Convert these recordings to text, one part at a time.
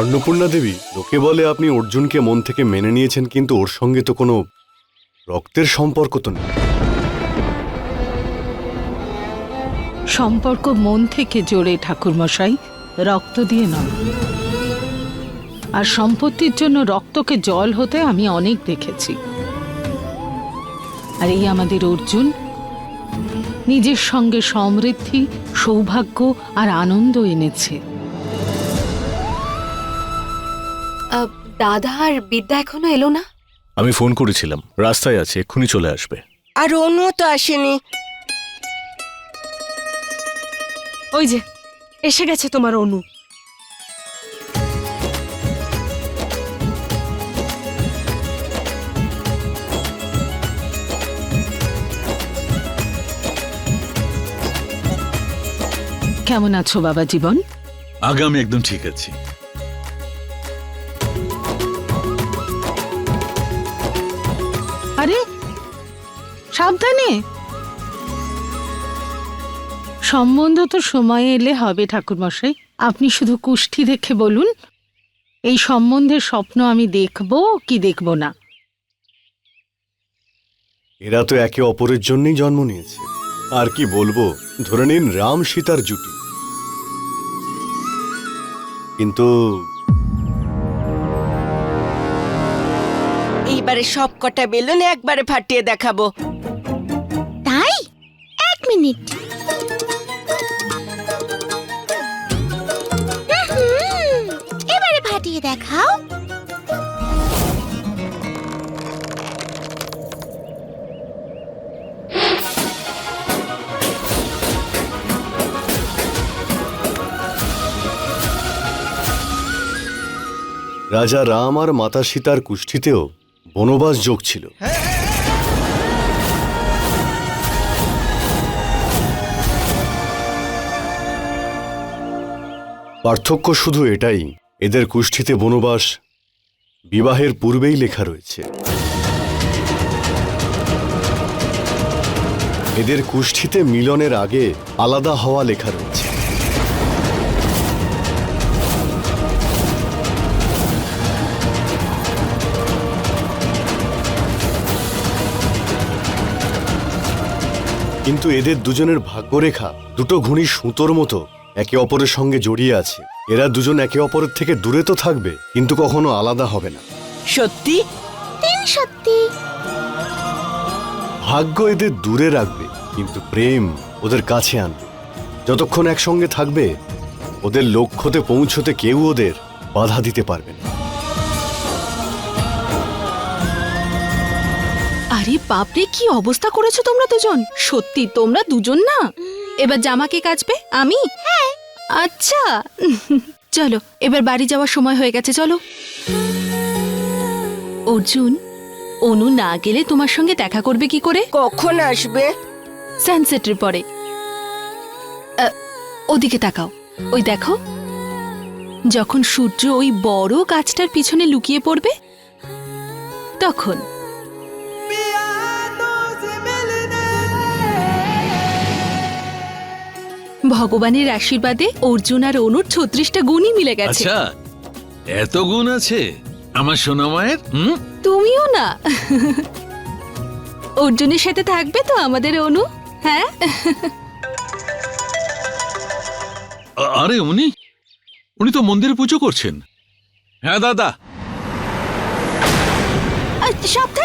অন্নপূর্ণা দেবী, লোকে বলে আপনি অর্জুনকে মন থেকে মেনে নিয়েছেন, কিন্তু ওর সঙ্গে তো কোনো রক্তের সম্পর্ক তো নেই। সম্পর্ক মন থেকে জোরে ঠাকুরমশাই, রক্ত দিয়ে নয়। আর সম্পত্তির জন্য রক্তকে জল হতে আমি অনেক দেখেছি। আর এই আমাদের অর্জুন, নিজের সঙ্গে সমৃদ্ধি, সৌভাগ্য আর আনন্দ এনেছে। দাদা আর বিদ্যা এখনও এলো না? আমি ফোন করেছিলাম। রাস্তায় আছে এক্ষুনি চলে আসবে। আর অনুও তো আসেনি। ওই যে এসে গেছে তোমার অনু। কেমন আছো বাবা জীবন? আগে আমি একদম ঠিক আছি। সাবধানে। সম্বন্ধ তো সময়ে এলে হবে ঠাকুরমশাই। আপনি শুধু কুষ্ঠি দেখে বলুন। এই সম্বন্ধের স্বপ্ন আমি দেখব কি দেখব না। এরা তো একে অপরের জন্যই জন্ম নিয়েছে। আর কি বলব ধরে নিন রাম সীতার জুটি। কিন্তু এইবারে সব কটা বেলুন একবারে ফাটিয়ে দেখাবো। মিনিট। এবারে ফাটিয়ে দেখাও। রাজা রাম আর মাতা সীতার কুষ্ঠিতেও বনবাস যোগ ছিল। পার্থক্য শুধু এটাই, এদের কুষ্ঠিতে বনবাস বিবাহের পূর্বেই লেখা রয়েছে। এদের কুষ্ঠিতে মিলনের আগে আলাদা হওয়া লেখা রয়েছে। কিন্তু এদের দুজনের ভাগ্যরেখা দুটো ঘুড়ি সুতোর মতো একে অপরের সঙ্গে জড়িয়ে আছে। এরা দুজন একে অপরের থেকে দূরে তো থাকবে কিন্তু কখনো আলাদা হবে না। সত্যি? সত্যি। ভাগ্য এদের দূরে রাখবে কিন্তু প্রেম ওদের কাছে আনবে। যতক্ষণ একসঙ্গে থাকবে ওদের লক্ষ্যতে পৌঁছতে কেউ ওদের বাধা দিতে পারবে না। আরে বাপরে কি অবস্থা করেছ তোমরা দুজন? সত্যি তোমরা দুজন না? এবার জামা কে কাচবে? আমি? হ্যাঁ। আচ্ছা। চলো এবার বাড়ি যাওয়ার সময় হয়ে গেছে চলো। অর্জুন অনু না গেলে তোমার সঙ্গে দেখা করবে কি করে? কখন আসবে? সানসেটের পরে। ওদিকে তাকাও। ওই দেখো যখন সূর্য ওই বড় গাছটার পিছনে লুকিয়ে পড়বে তখন ভগবানের আশীর্বাদে অর্জুন আর অনুর ছত্রিশটা গুণই মিলে গেছে। আচ্ছা এত গুণ আছে? আমার সোনা মায়ের? হুম? তুমিও না। অর্জুনের সাথে থাকবে তো আমাদের অনু হ্যাঁ? আ- আরে উনি উনি তো মন্দিরে পুজো করছেন। হ্যাঁ দাদা। সাবধানে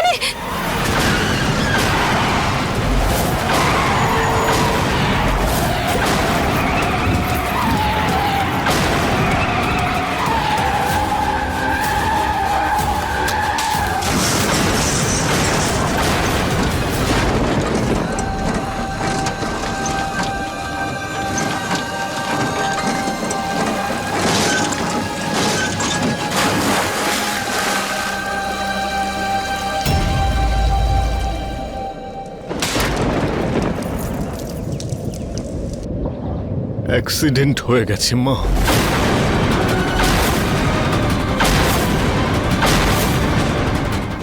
অ্যাক্সিডেন্ট হয়ে গেছে মা।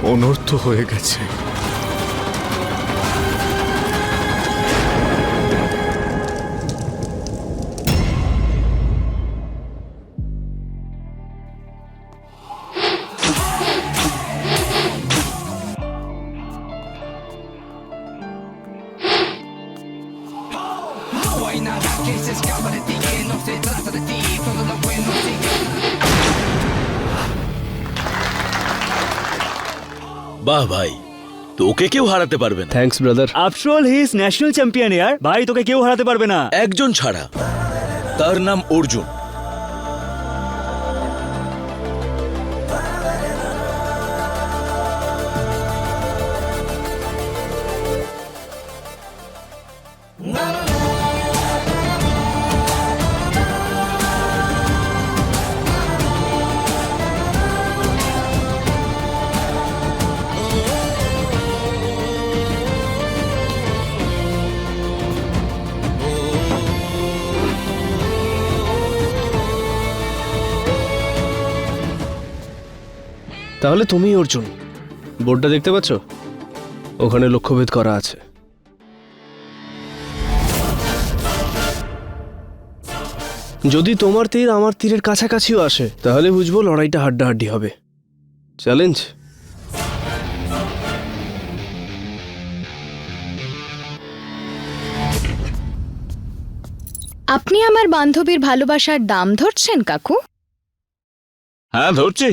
অনর্থ হয়ে গেছে। তোকে কেউ হারাতে পারবে না। Thanks brother after all he is national champion ইয়ার। ভাই তোকে কেউ হারাতে পারবে না। একজন ছাড়া। তার নাম অর্জুন। তাহলে তুমি অর্জুন। বোর্ডটা দেখতে পাচ্ছ? ওখানে লক্ষ্যভেদ করা আছে। যদি তোমার তীর আমার তীরের কাছাকাছিও আসে তাহলে বুঝব লড়াইটা হাড্ডাহাড্ডি হবে। চ্যালেঞ্জ আপনি আমার বান্ধবীর ভালোবাসার দাম ধরছেন কাকু? হ্যাঁ ধরছি।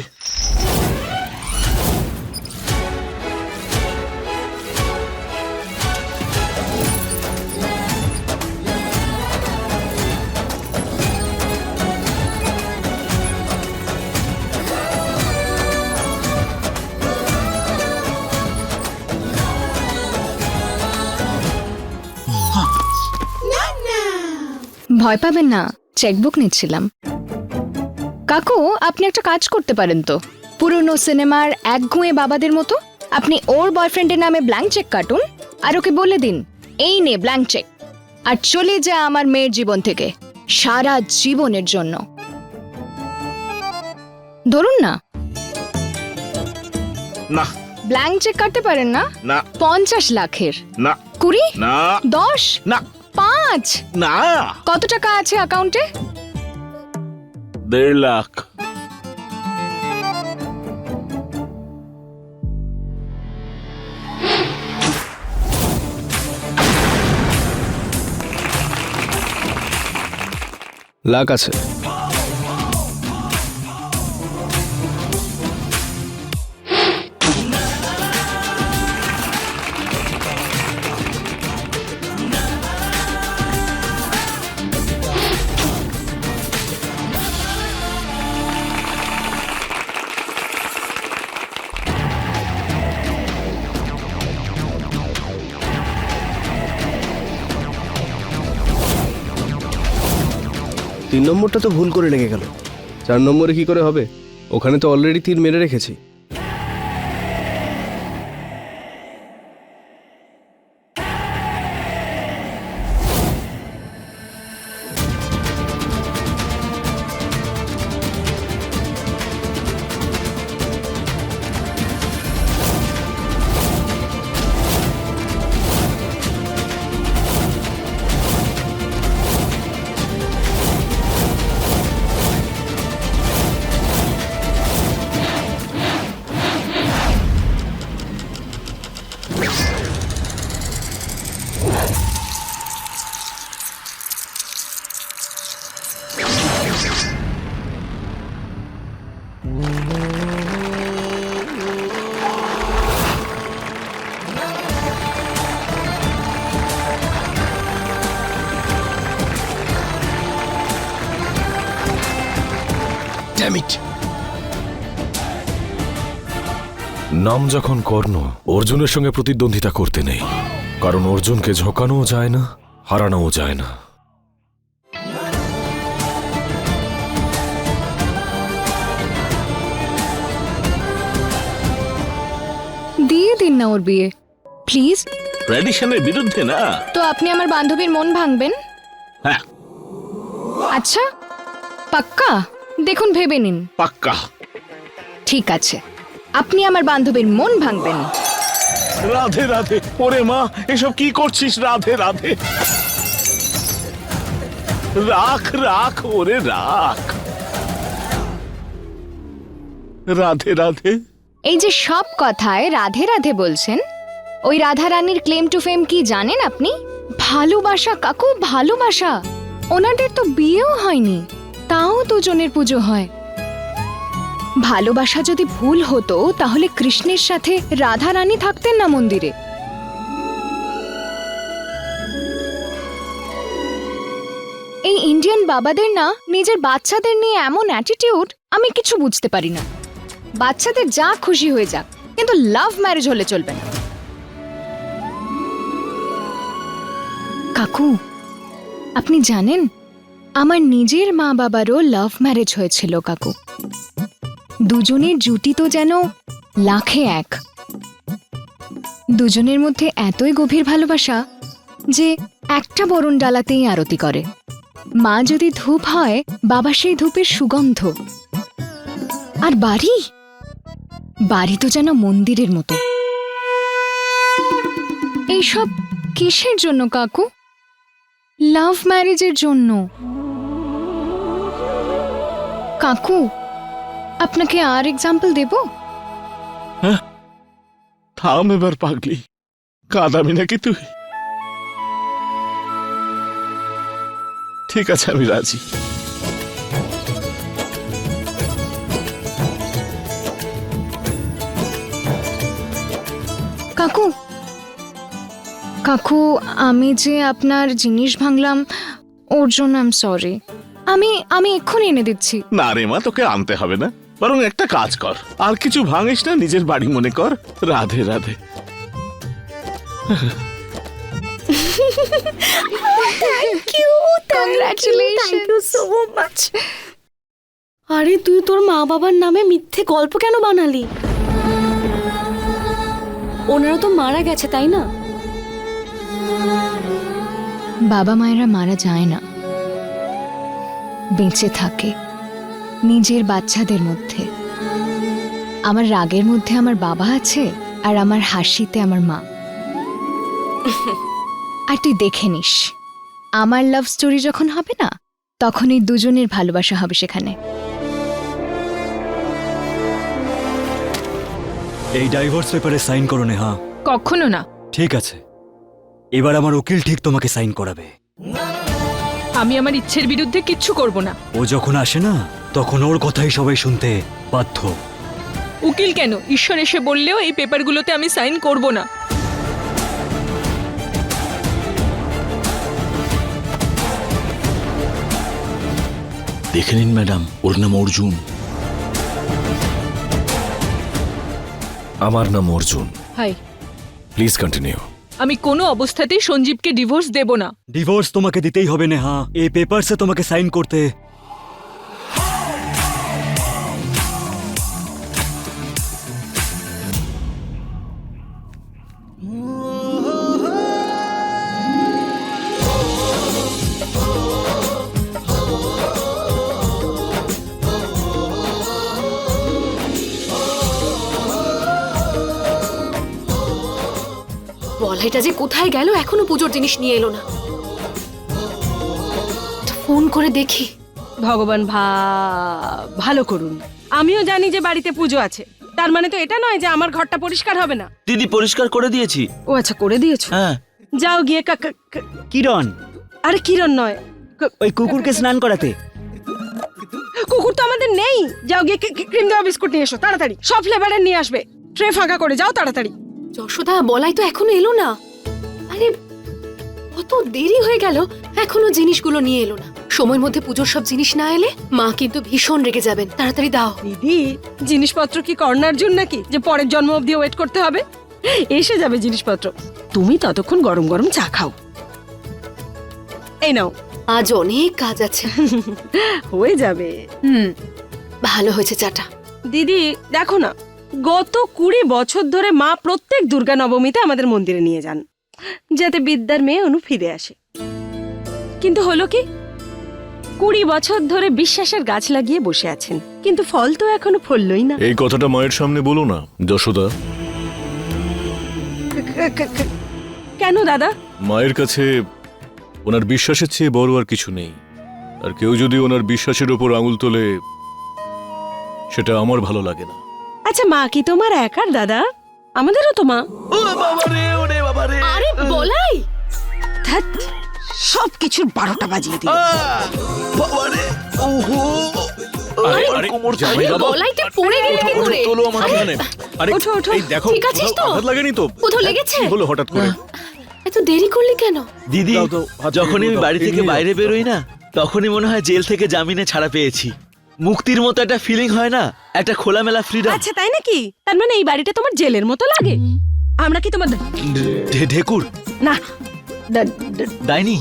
ভয় পাবেন না চেকবুক নিচ্ছিলাম। কাকু আপনি একটা কাজ করতে পারেন তো। পুরনো সিনেমার একঘুঁয়ে বাবাদের মতো আপনি ওর বয়ফ্রেন্ডের নামে ব্ল্যাঙ্ক চেক কাটুন আর ওকে বলে দিন এই নে ব্ল্যাঙ্ক চেক আর চলে যা আমার মেয়ের জীবন থেকে সারা জীবনের জন্য। ধরুন না। না। ব্ল্যাঙ্ক চেক কাটতে পারেন না? না। পঞ্চাশ লাখের। না। কুড়ি? না। দশ? না। পাঁচ? না। কত টাকা আছে অ্যাকাউন্টে? দেড় লাখ। লাখ আছে। তিন নম্বরটা তো ভুল করে লেগে গেল। চার নম্বরে কি করে হবে? ওখানে তো অলরেডি তীর মেরে রেখেছি। নাম যখন কর্ণ অর্জুনের সঙ্গে প্রতিদ্বন্দ্বিতা করতে নেই। কারণ অর্জুনকে ঝোকানোও যায় না হারানোও যায় না। দিয়ে দিন না ওর বিয়ে। প্লিজ ট্র্যাডিশনের বিরুদ্ধে না? তো আপনি আমার বান্ধবীর মন ভাঙবেন? হ্যাঁ। আচ্ছা পাক্কা? দেখুন ভেবে নিন। পাক্কা। ঠিক আছে। আপনি আমার বান্ধবীর মন ভাঙবেন। রাধে রাধে। ওরে মা এসব কি করছিস? রাধে রাধে। রাখ রাখ ওরে রাখ। রাধে রাধে। এই যে সব কথায় রাধে রাধে বলছেন ওই রাধা রানীর ক্লেম টু ফেম কি জানেন আপনি? ভালোবাসা কাকু ভালোবাসা। ওনাদের তো বিয়েও হয়নি। তাও দুজনের পুজো হয়। ভালোবাসা যদি ভুল হতো, তাহলে কৃষ্ণের সাথে রাধা রানী থাকতেন না মন্দিরে। এই ইন্ডিয়ান বাবাদের না, নিজের বাচ্চাদের নিয়ে এমন অ্যাটিটিউড আমি কিছু বুঝতে পারি না। বাচ্চাদের যা খুশি হয়ে যাক, কিন্তু লাভ ম্যারেজ হলে চলবে না। কাকু, আপনি জানেন আমার নিজের মা বাবারও লাভ ম্যারেজ হয়েছিল, কাকু। দুজনের জুটি তো যেন লাখে এক। দুজনের মধ্যে এতই গভীর ভালোবাসা যে একটা বরণ ডালাতেই আরতি করে। মা যদি ধূপ হয়, বাবা সেই ধূপের সুগন্ধ। আর বাড়ি? বাড়ি তো যেন মন্দিরের মতো। এইসব কিসের জন্য, কাকু? লাভ ম্যারেজের জন্য। কাকু আপনাকে আর এক্সাম্পল দেব? থাম এবার পাগলি। কাঁদাবি নাকি তুই? ঠিক আছে আমি রাজি। কাকু কাকু আমি যে আপনার জিনিস ভাঙলাম ওর জন্য আম সরি আমি আমি এক্ষুনি এনে দিচ্ছি। না রে মা তোকে আনতে হবে না। বরং একটা কাজ কর। আর কিছু ভাঙিস না নিজের বাড়ি মনে কর। রাধে রাধে। আরে তুই তোর মা বাবার নামে মিথ্যে গল্প কেন বানালি? ওনারা তো মারা গেছে তাই না? বাবা মায়েরা মারা যায় না। বেঁচে থাকে নিজের বাচ্চাদের মধ্যে। আমার রাগের মধ্যে আমার বাবা আছে আর আমার হাসিতে আমার মা। আর তুই দেখে নিস আমার লাভ স্টোরি যখন হবে না তখনই দুজনের ভালোবাসা হবে সেখানে। এই ডাইভোর্স পেপারে সাইন করো নেহা। কখনো না। ঠিক আছে। এবার আমার উকিল ঠিক তোমাকে সাইন করাবে। আমি আমার ইচ্ছের বিরুদ্ধে কিচ্ছু করব না। ও যখন আসে না তখন ওর কথাই সবাই শুনতে বাধ্য। উকিল কেন? ঈশ্বর এসে বললেও এই পেপারগুলোতে আমি সাইন করব না। দেখে নিন ম্যাডাম ওর নাম অর্জুন। আমার নাম অর্জুন। হাই। Please continue. আমি কোনো অবস্থাতেই সঞ্জীবকে ডিভোর্স দেব না। ডিভোর্স তোমাকে দিতেই হবে নেহা। এই পেপারসে তোমাকে সাইন করতে। বলাইটা যে কোথায় গেল এখনও পুজোর জিনিস নিয়ে এলো না। ফোন করে দেখি। ভগবান ভা ভালো করুন। আমিও জানি যে বাড়িতে পুজো আছে। তার মানে তো এটা নয় যে আমার ঘরটা পরিষ্কার হবে না। দিদি পরিষ্কার করে দিয়েছি। ও আচ্ছা করে দিয়েছ? হ্যাঁ। যাও গিয়ে কা- কা- কা- কিরণ। আরে কিরণ নয়। ক- ওই কুকুরকে স্নান করাতে। কুকুর তো আমাদের নেই। যাও গিয়ে ক্রি- ক্রিম দেওয়া বিস্কুট নিয়ে এসো তাড়াতাড়ি। সব ফ্লেভারের নিয়ে আসবে। ট্রে ফাঁকা করে যাও তাড়াতাড়ি। যশোদা বলাই তো এখনও এলো না। আরে কত দেরি হয়ে গেল এখনও জিনিসগুলো নিয়ে এলো না। সময়ের মধ্যে পুজোর সব জিনিস না এলে মা কিন্তু ভীষণ রেগে যাবেন। তাড়াতাড়ি দাও। দিদি জিনিসপত্র কি কর্নার জন্য নাকি? যে পরের জন্ম অবধি ওয়েট করতে হবে? এসে যাবে জিনিসপত্র। তুমি ততক্ষণ গরম গরম চা খাও। এই নাও। আজ অনেক কাজ আছে। হয়ে যাবে। হুম ভালো হয়েছে চাটা। দিদি দেখো না গত কুড়ি বছর ধরে মা প্রত্যেক দুর্গা নবমীতে আমাদের মন্দিরে নিয়ে যান যাতে বিদ্যার মেয়ে অনু ফিরে আসে। কিন্তু হলো কি? কুড়ি বছর ধরে বিশ্বাসের গাছ লাগিয়ে বসে আছেন কিন্তু ফল তো এখনও ফললই না। এই কথাটা মায়ের সামনে বলো না যশোদা। কেন দাদা? মায়ের কাছে ওনার বিশ্বাসের চেয়ে বড় আর কিছু নেই। আর কেউ যদি ওনার বিশ্বাসের ওপর আঙুল তোলে সেটা আমার ভালো লাগে না। আচ্ছা মা কি তোমার একার দাদা? আমাদেরও তো মা। ও বাবা রে ওরে বাবা রে। আরে বলাই। সব কিছুর বারোটা বাজিয়ে দিল। বাবা রে ওহো। আরে, আরে, কোমর জামাই বাবা। বলাইটা পড়ে গেলে কি করে? তোলো আমার এখানে। আরে ওঠো, ওঠো। এই দেখো ঠিক আছিস তো? আঘাত লাগেনি তো? কোথাও লেগেছে? কি হলো হঠাৎ করে? এত দেরি করলি কেন? দিদি দাও, দাও, হাত যখনই আমি দাও, বাড়ি থেকে দাও। বাইরে বেরোই না তখনই মনে হয় জেল থেকে জামিনে ছাড়া পেয়েছি। মুক্তির মতো একটা ফিলিং হয় না? একটা খোলামেলা ফ্রিডম আচ্ছা তাই নাকি? তার মানে এই বাড়িটা তোমার জেলের মতো লাগে? আমরা কি তোমার ঢেকুর। না। ডাইনি।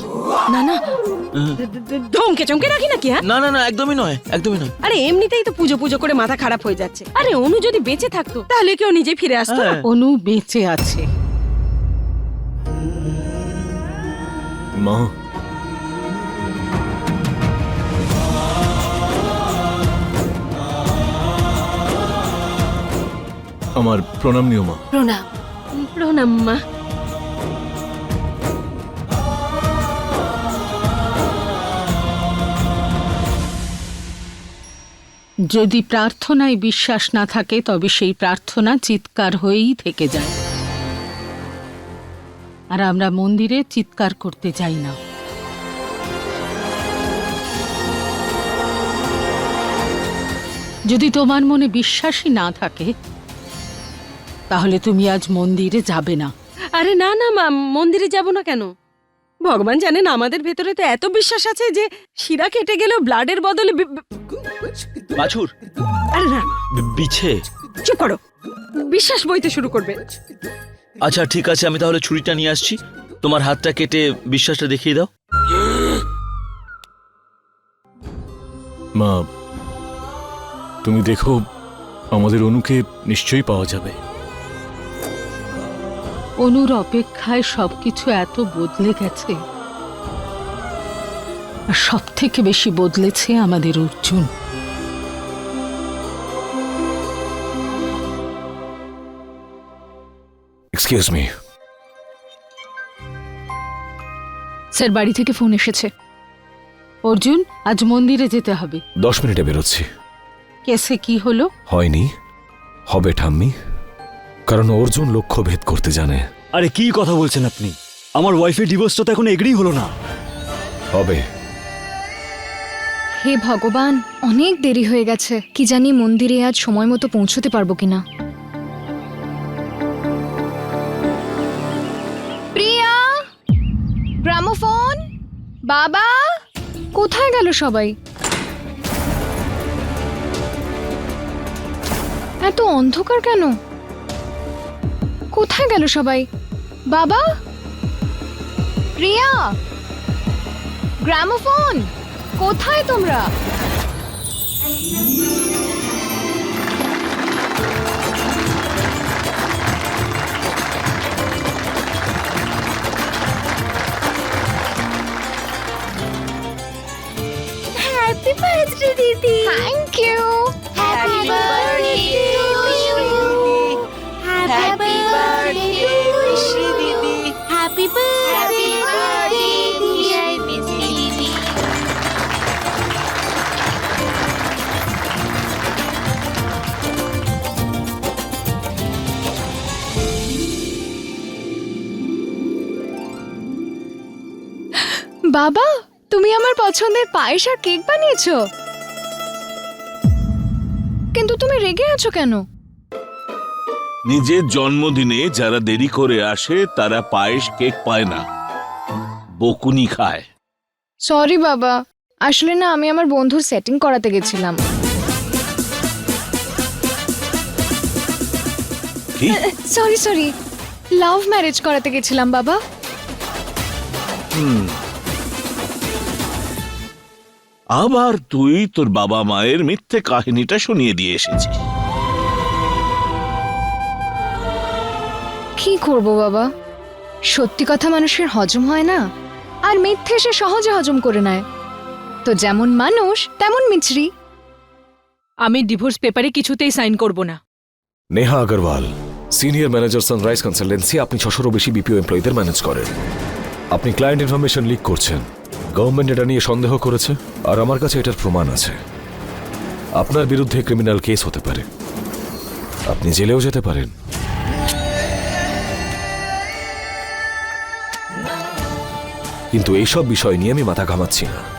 না না। ধমকে চমকে রাখি নাকি হ্যাঁ? না না না একদমই নয় একদমই নয়। আরে এমনিতেই তো পুজো পুজো করে মাথা খারাপ হয়ে যাচ্ছে। আরে অনু যদি বেঁচে থাকতো তাহলে কেউ নিজে ফিরে আসতো? হ্যাঁ। অনু বেঁচে আছে। মা আমার প্রণাম নিও মা। প্রণাম। প্রণাম মা। যদি প্রার্থনায় বিশ্বাস না থাকে তবে সেই প্রার্থনা চিৎকার হয়েই থেকে যায়। আর আমরা মন্দিরে চিৎকার করতে চাই না। যদি তোমার মনে বিশ্বাসই না থাকে তাহলে তুমি আজ মন্দিরে যাবে না। আরে না না মা মন্দিরে যাব না কেন? ভগবান জানেন আমাদের ভেতরে তো এত বিশ্বাস আছে যে শিরা কেটে গেলেও ব্লাডের বদলে বাছুর। আরে না। বিছে। চুপ করো। বিশ্বাস বইতে শুরু করবে। আচ্ছা ঠিক আছে আমি তাহলে ছুরিটা নিয়ে আসছি। তোমার হাতটা কেটে বিশ্বাসটা দেখিয়ে দাও। মা তুমি দেখো আমাদের অনুকে নিশ্চয়ই পাওয়া যাবে। অনুর অপেক্ষায় সবকিছু এত বদলে গেছে। আর সব থেকে বেশি বদলেছে আমাদের অর্জুন। এক্সকিউজ মি স্যার বাড়ি থেকে ফোন এসেছে। অর্জুন আজ মন্দিরে যেতে হবে। দশ মিনিটে বেরোচ্ছি। কেসে কি হলো? হয়নি। হবে ঠাম্মি। কারণ অর্জুন লক্ষ্য ভেদ করতে জানে। আরে কি কথা বলছেন আপনি? আমার ওয়াইফের ডিভোর্সটা তো এখন এগ্রি হলো না। হবে। হে ভগবান অনেক দেরি হয়ে গেছে। কি জানি মন্দিরে আজ সময় মতো পৌঁছতে পারব কিনা। প্রিয়া? গ্রামোফোন? বাবা? কোথায় গেল সবাই? এত অন্ধকার কেন? কোথায় গেল সবাই? বাবা? প্রিয়া? গ্রামোফোন? কোথায় তোমরা? হ্যাপি বার্থডে দিদি thank you happy birthday to you বাবা তুমি আমার পছন্দের পায়েস আর কেক বানিয়েছো। কিন্তু তুমি রেগে আছো কেন? নিজের জন্মদিনে যারা দেরি করে আসে তারা পায়েস কেক পায় না। বকুনি খায়। সরি বাবা আসলে না আমি আমার বন্ধুর সেটিং করাতে গেছিলাম। কি? সরি সরি লাভ ম্যারেজ করাতে গেছিলাম বাবা। আবার তুই তোর বাবা মায়ের মিথ্যে কাহিনীটা শুনিয়ে দিয়ে এসেছিস। কি করব বাবা? সত্যি কথা মানুষের হজম হয় না আর মিথ্যে সে সহজে হজম করে নেয়। তো যেমন মানুষ তেমন মিছরি। আমি ডিভোর্স পেপারে কিছুতেই সাইন করব না। Neha Agarwal senior manager Sunrise consultancy আপনি ছশোরও বেশি বিপিও এমপ্লয়ীদের ম্যানেজ করেন। আপনি ক্লায়েন্ট ইনফরমেশন লিক করছেন। গভর্নমেন্ট এটা নিয়ে সন্দেহ করেছে, আর আমার কাছে এটার প্রমাণ আছে। আপনার বিরুদ্ধে ক্রিমিনাল কেস হতে পারে। আপনি জেলেও যেতে পারেন। কিন্তু এইসব বিষয় নিয়ে আমি মাথা ঘামাচ্ছি না।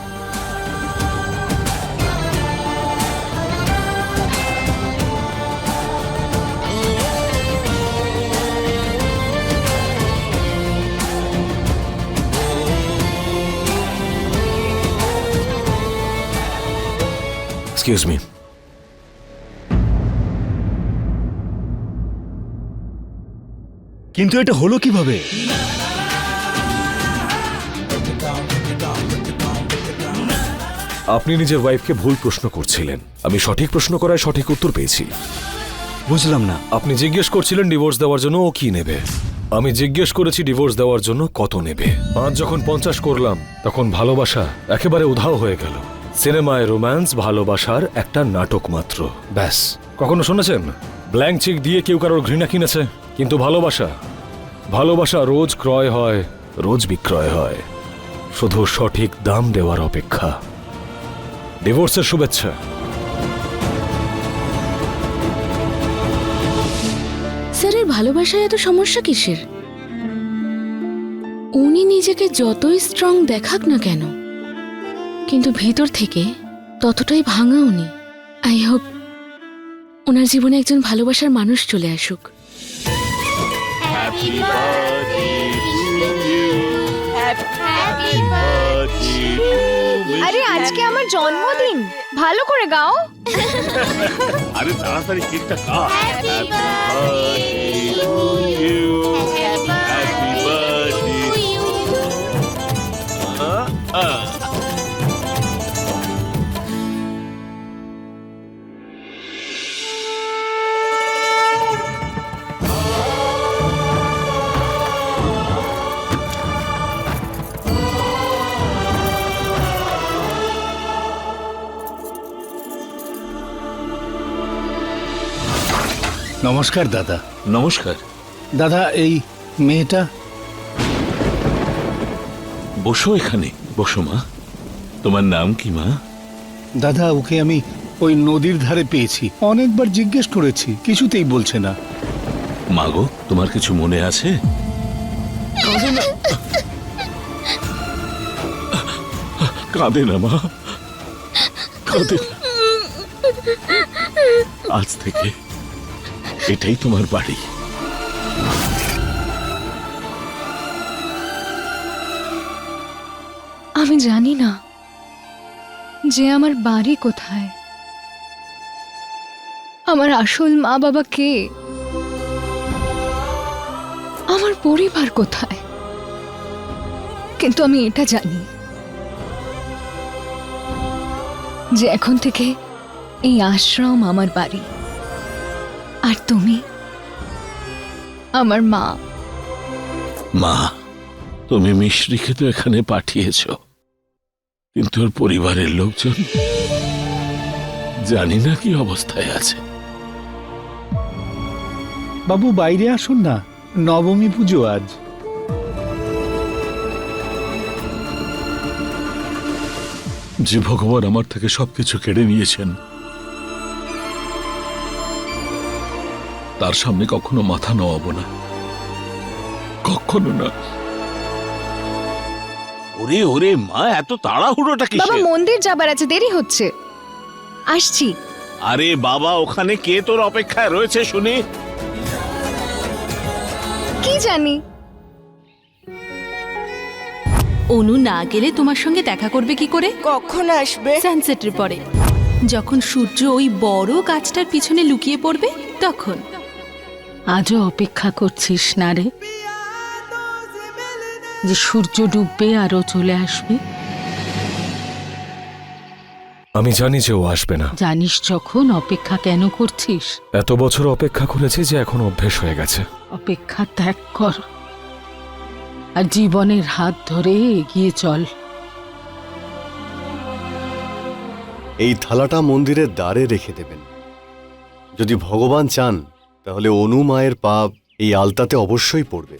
এক্সকিউজ মি কিন্তু এটা হলো কীভাবে? আপনি নিজের ওয়াইফকে ভুল প্রশ্ন করছিলেন। আমি সঠিক প্রশ্ন করায় সঠিক উত্তর পেয়েছি। বুঝলাম না। আপনি জিজ্ঞেস করছিলেন ডিভোর্স দেওয়ার জন্য ও কি নেবে। আমি জিজ্ঞেস করেছি ডিভোর্স দেওয়ার জন্য কত নেবে। আজ যখন পঞ্চাশ করলাম তখন ভালোবাসা একেবারে উধাও হয়ে গেল। সিনেমায় রোম্যান্স, ভালোবাসার একটা নাটক মাত্র। ব্যাস। কখনো শুনেছেন? ব্ল্যাঙ্ক চেক দিয়ে কেউ কারোর ঘৃণা কিনেছে? কিন্তু ভালোবাসা ভালোবাসা রোজ ক্রয় হয়, রোজ বিক্রয় হয়। শুধু সঠিক দাম দেওয়ার অপেক্ষা। ডিভোর্সের শুভেচ্ছা। স্যারের ভালোবাসায় এত সমস্যা কিসের? উনি নিজেকে যতই স্ট্রং দেখাক না কেন কিন্তু ভেতর থেকে ততটাই ভাঙা উনি। আই হোপ ওনার জীবনে একজন ভালোবাসার মানুষ চলে আসুক। আরে আজকে আমার জন্মদিন। ভালো করে গাও। আরে তাড়াতাড়ি কেকটা খা। নমস্কার দাদা। নমস্কার। দাদা এই মেয়েটা? বসো এখানে বসো মা। তোমার নাম কি মা? দাদা ওকে আমি ওই নদীর ধারে পেয়েছি। অনেকবার জিজ্ঞেস করেছি কিছুতেই বলছে না। মাগো তোমার কিছু মনে আছে? কাঁদে না মা। কাঁদে না। আজ থেকে এটাই তোমার বাড়ি। আমি জানি না যে আমার বাড়ি কোথায়। আমার আসল মা বাবা কে? আমার পরিবার কোথায়? কিন্তু আমি এটা জানি যে এখন থেকে এই আশ্রম আমার বাড়ি। আর তুমি? আমার মা। মা তুমি মিশ্রিকে তো এখানে পাঠিয়েছ। কিন্তু ওর পরিবারের লোকজন জানি না কি অবস্থায় আছে। বাবু বাইরে আসুন না। নবমী পুজো আজ। যে ভগবান আমার থেকে সবকিছু কেড়ে নিয়েছেন তার সামনে কখনো মাথা নোয়াবো না। কখনো না। ওরে ওরে মা এত তাড়াহুড়োটা বাবা কিসের মন্দির যাবার আছে দেরি হচ্ছে। আসছি। আরে বাবা ওখানে কে তোর অপেক্ষায় রয়েছে শুনি? কি জানি? অনু না গেলে তোমার সঙ্গে দেখা করবে কি করে? কখন আসবে? সানসেটের পরে। যখন সূর্য ওই বড় গাছটার পিছনে লুকিয়ে পড়বে তখন। আজও অপেক্ষা করছিস না রে? যে সূর্য ডুববে আরও চলে আসবে। আমি জানি যে ও আসবে না। জানিস যখন অপেক্ষা কেন করছিস? এত বছর অপেক্ষা করেছি যে এখন অভ্যেস হয়ে গেছে। অপেক্ষা ত্যাগ কর। আর জীবনের হাত ধরে এগিয়ে চল। এই থালাটা মন্দিরের দ্বারে রেখে দেবেন। যদি ভগবান চান তাহলে অনু মায়ের পাপ এই আলতাতে অবশ্যই পড়বে।